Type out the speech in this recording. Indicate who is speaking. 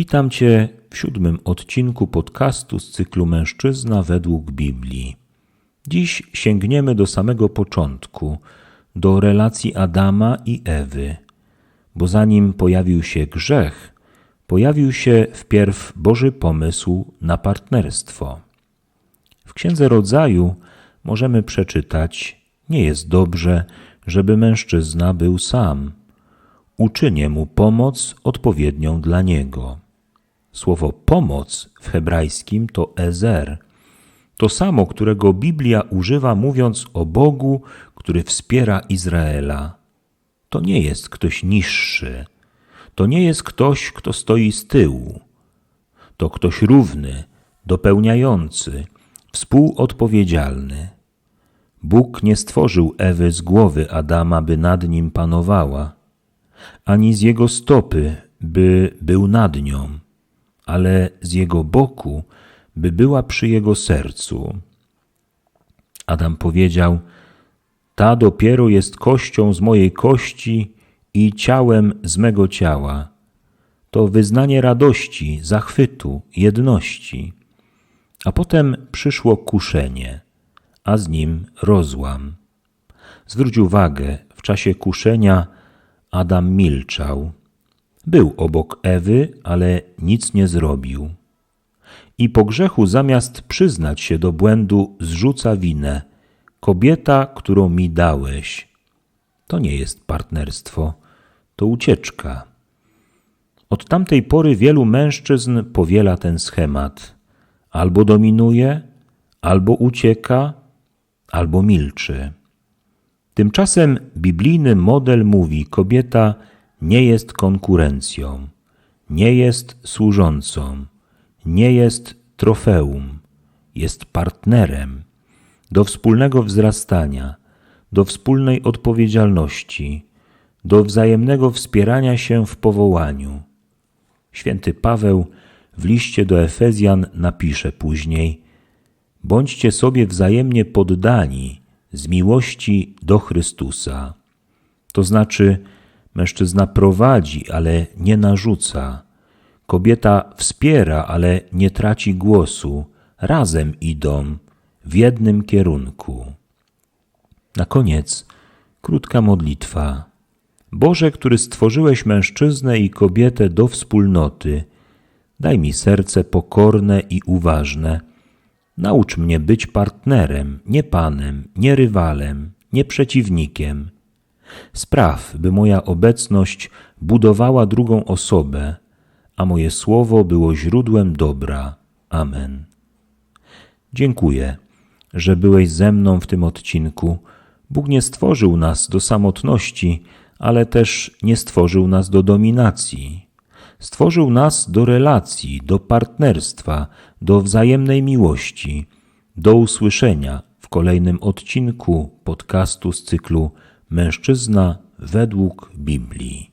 Speaker 1: Witam Cię w siódmym odcinku podcastu z cyklu Mężczyzna według Biblii. Dziś sięgniemy do samego początku, do relacji Adama i Ewy, bo zanim pojawił się grzech, pojawił się wpierw Boży pomysł na partnerstwo. W Księdze Rodzaju możemy przeczytać: Nie jest dobrze, żeby mężczyzna był sam. Uczynię mu pomoc odpowiednią dla niego. Słowo pomoc w hebrajskim to ezer. To samo, którego Biblia używa mówiąc o Bogu, który wspiera Izraela. To nie jest ktoś niższy. To nie jest ktoś, kto stoi z tyłu. To ktoś równy, dopełniający, współodpowiedzialny. Bóg nie stworzył Ewy z głowy Adama, by nad nim panowała, ani z jego stopy, by był nad nią ale z jego boku, by była przy jego sercu. Adam powiedział: Ta dopiero jest kością z mojej kości i ciałem z mego ciała. To wyznanie radości, zachwytu, jedności. A potem przyszło kuszenie, a z nim rozłam. Zwróć uwagę, w czasie kuszenia Adam milczał był obok Ewy, ale nic nie zrobił. I po grzechu zamiast przyznać się do błędu, zrzuca winę. Kobieta, którą mi dałeś. To nie jest partnerstwo, to ucieczka. Od tamtej pory wielu mężczyzn powiela ten schemat. Albo dominuje, albo ucieka, albo milczy. Tymczasem biblijny model mówi: kobieta nie jest konkurencją, nie jest służącą, nie jest trofeum, jest partnerem do wspólnego wzrastania, do wspólnej odpowiedzialności, do wzajemnego wspierania się w powołaniu. Święty Paweł w liście do Efezjan napisze później: Bądźcie sobie wzajemnie poddani z miłości do Chrystusa. To znaczy, Mężczyzna prowadzi, ale nie narzuca. Kobieta wspiera, ale nie traci głosu. Razem idą w jednym kierunku. Na koniec krótka modlitwa. Boże, który stworzyłeś mężczyznę i kobietę do wspólnoty, daj mi serce pokorne i uważne. Naucz mnie być partnerem, nie panem, nie rywalem, nie przeciwnikiem Spraw, by moja obecność budowała drugą osobę, a moje słowo było źródłem dobra. Amen. Dziękuję, że byłeś ze mną w tym odcinku. Bóg nie stworzył nas do samotności, ale też nie stworzył nas do dominacji. Stworzył nas do relacji, do partnerstwa, do wzajemnej miłości. Do usłyszenia w kolejnym odcinku podcastu z cyklu Mężczyzna według Biblii.